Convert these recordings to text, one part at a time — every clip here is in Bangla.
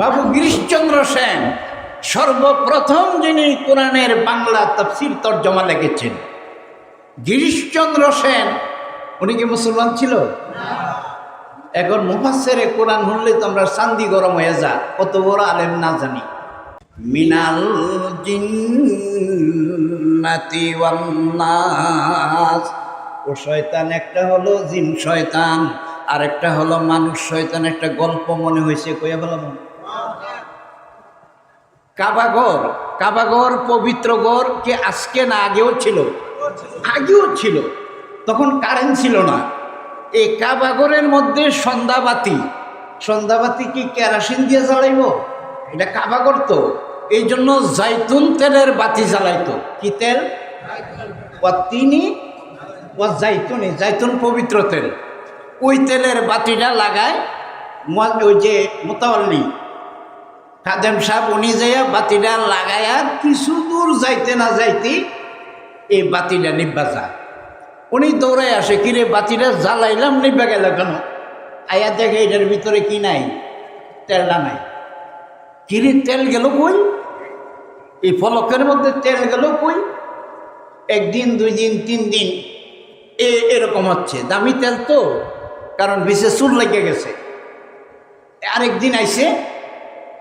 বাবু গিরিশচন্দ্র সেন সর্বপ্রথম যিনি কোরআনের বাংলা তফসির তর্জমা লিখেছেন। গিরিশচন্দ্র সেন, উনি কি মুসলমান ছিল? এখন মুফাসের কোরআন শুনলে তো আমরা শান্তি গরম হয়ে যা, কত বড় আলেম না জানি। মিনাল জিন্নাতি ওয়ান নাস। ও শয়তান, একটা হলো জিন শয়তান আর একটা হলো মানুষ শয়তান, একটা গল্প মনে হয়েছে, কইয়া বললাম কাবাগর কাবাগর পবিত্র গড় কে আজকে না আগেও ছিল? আগেও ছিল। তখন কারেন্ট ছিল না। এই কাবাগরের মধ্যে সন্ধ্যাবাতি সন্ধ্যাবাতি কি কেরাসিন দিয়ে জ্বালাইব? এটা কাবাগর তো। এই জন্য জাইতুন তেলের বাতি জ্বালাইতো। কি তেল? তিনি ও জাইতুনি, জাইতুন পবিত্র তেল। ওই তেলের বাতিটা লাগায় ওই যে মোতাল্লি খাদেম সাহেব, উনি যাইয়া বাতিটা লাগায়া কিছু দূর যাইতে না যাইতে এই বাতিটা নিব্বা যায়। উনি দৌড়াই আসে, কিরে বাতিটা জ্বালাইলাম নিব্বা গেল কেন? আয়া দেখে এটার ভিতরে কি নাই তেলটা নাই। কিরে, তেল গেল কই? এই ফলকের মধ্যে তেল গেল কই? একদিন, দুই দিন, তিন দিন, এ, এরকম হচ্ছে। দামি তেল তো, কারণ বিশেষ চুল লেগে গেছে। আরেকদিন আইসে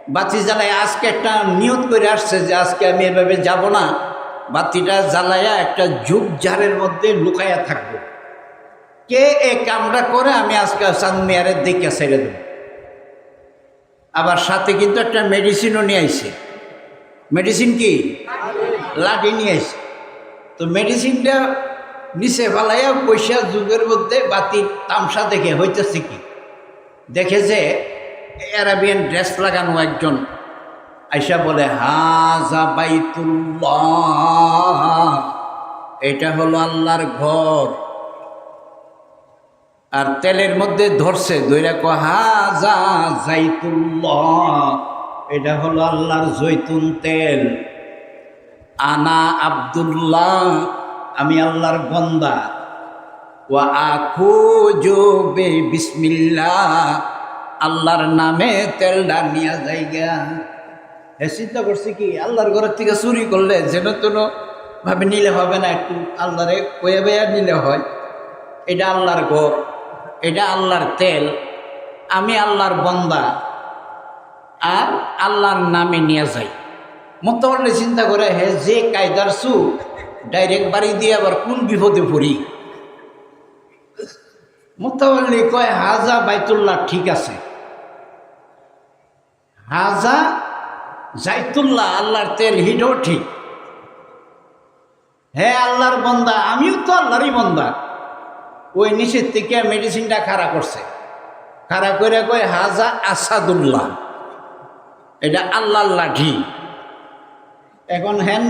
বাতি জ্বালায় আজকে একটা নিয়ত করে আসছে যে আজকে আমি এভাবে যাব না। বাতিটা জ্বালায়া একটা যুগ ঝাড়ের মধ্যে লুকাইয়া থাকব। কে এ কামটা করে আমি আজকে চাঁদমিয়ারের দিকে ছেড়ে দেব। আবার সাথে কিন্তু একটা মেডিসিনও নিয়ে আইছে। মেডিসিন কি? লাঠি নিয়ে আইছে। তো মেডিসিনটা নিচে ফেলাইয়া পয়সা যুগের মধ্যে বাতির তামসা দেখে হইতেছে কি? দেখে যে অ্যারাবিয়ান ড্রেস লাগানো একজন আইসা বলে, হাজা বাইতুল্লাহ, এটা হলো আল্লাহর ঘর। আর তেলের মধ্যে ধরছে, দইরা কো হাজা জাইতুল্লাহ এটা হলো আল্লাহর জৈতুন তেল। আনা আব্দুল্লাহ, আমি আল্লাহর বন্দা। ওয়া আখু বে বিসমিল্লাহ আল্লাহর নামে তেলটা নিয়ে যাইগা। হে চিন্তা করছি কি, আল্লাহর ঘরের থেকে চুরি করলে যেন তেন ভাবে নিলে হবে না, একটু আল্লাহরে কয়ে বেয়া নিলে হয়। এটা আল্লাহর ঘর, এটা আল্লাহর তেল। আমি আল্লাহর বন্দা আর আল্লাহর নামে নিয়ে যাই। মতবর্ণে চিন্তা করে, হে যে কায়দার সুখ, ডাইরেক্ট বাড়ি দিয়ে আবার কোন বিপদে পড়ি? মোতাবল্লি কয় হাজা বাইতুল্লাহ ঠিক আছে? হাজা জাইতুল্লাহ আল্লাহর তেল হিডও ঠিক। হে আল্লাহর বন্দা, আমিও তো আল্লাহরই বন্দা। ওই নিষেধ থেকে মেডিসিনটা খাড়া করছে। খাড়া করে কয়, হাজা আসাদুল্লাহ। এটা আল্লাহর লাঠি এখন হেন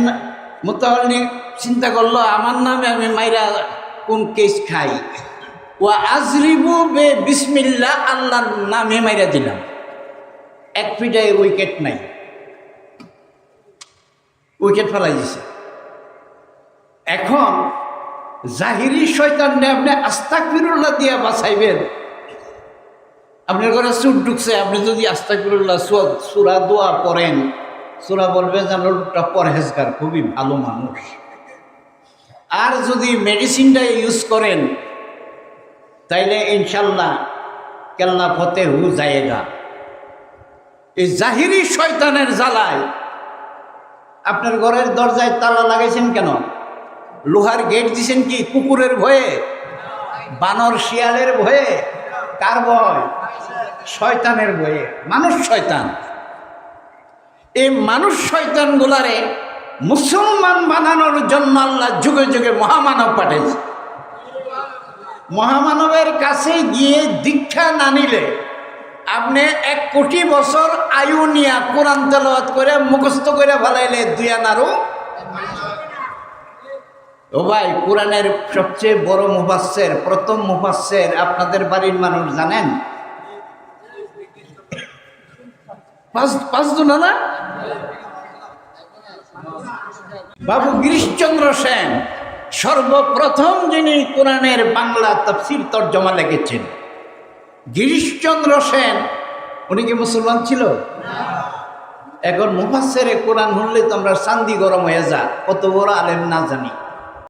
মোতাহলি চিন্তা করল, আমার নামে আমি মাইরা কোন কেস খাই? ও আজরিবু বে বিসমিল্লা আল্লাহর নামে মাইরা দিলাম। এক ফিটায় উইকেট নাই। উইকেট ফেলাই দিছে। এখন জাহিরি শয়তাননে আপনি আস্তাক ফিরুল্লাহ দিয়া বাঁচাইবেন। আপনার ঘরে চুট ঢুকছে, আপনি যদি আস্তাক ফিরুল্লাহ সুরা দোয়া পড়েন, সুরা বলবে যে লোকটা পরহেজগার, খুবই ভালো মানুষ। আর যদি মেডিসিনটা ইউজ করেন তাইলে ইনশাল্লাহ কেল্লা ফতে হু জায়গা এই জাহিরি শয়তানের জ্বালায় আপনার ঘরের দরজায় তালা লাগাইছেন কেন? লোহার গেট দিছেন কি কুকুরের ভয়ে? বানর শিয়ালের ভয়ে? কার ভয়? শয়তানের ভয়ে। মানুষ শয়তান। এই মানুষ শয়তান গুলারে মুসলমান বানানোর জন্য আল্লাহ যুগে যুগে মহামানব পাঠিয়েছে। মহামানবের কাছে গিয়ে দীক্ষা না নিলে আপনি এক কোটি বছর আয়ু নিয়া কোরআন তেলাওয়াত করে মুখস্থ করে ফেলাইলে দুই আনারও ও ভাই, কোরআনের সবচেয়ে বড় মুফাসের প্রথম মুফাসের আপনাদের বাড়ির মানুষ জানেন? পাঁচ বাবু গিরিশচন্দ্র সেন। সর্বপ্রথম যিনি কোরআনের বাংলা তফসির তর্জমা লেগেছেন গিরিশচন্দ্র সেন। উনি কি মুসলমান ছিল? এখন মুফাসের কোরআন শুনলে তো আমরা সান্দি গরম হয়ে যা, কত বড় আলেম না জানি।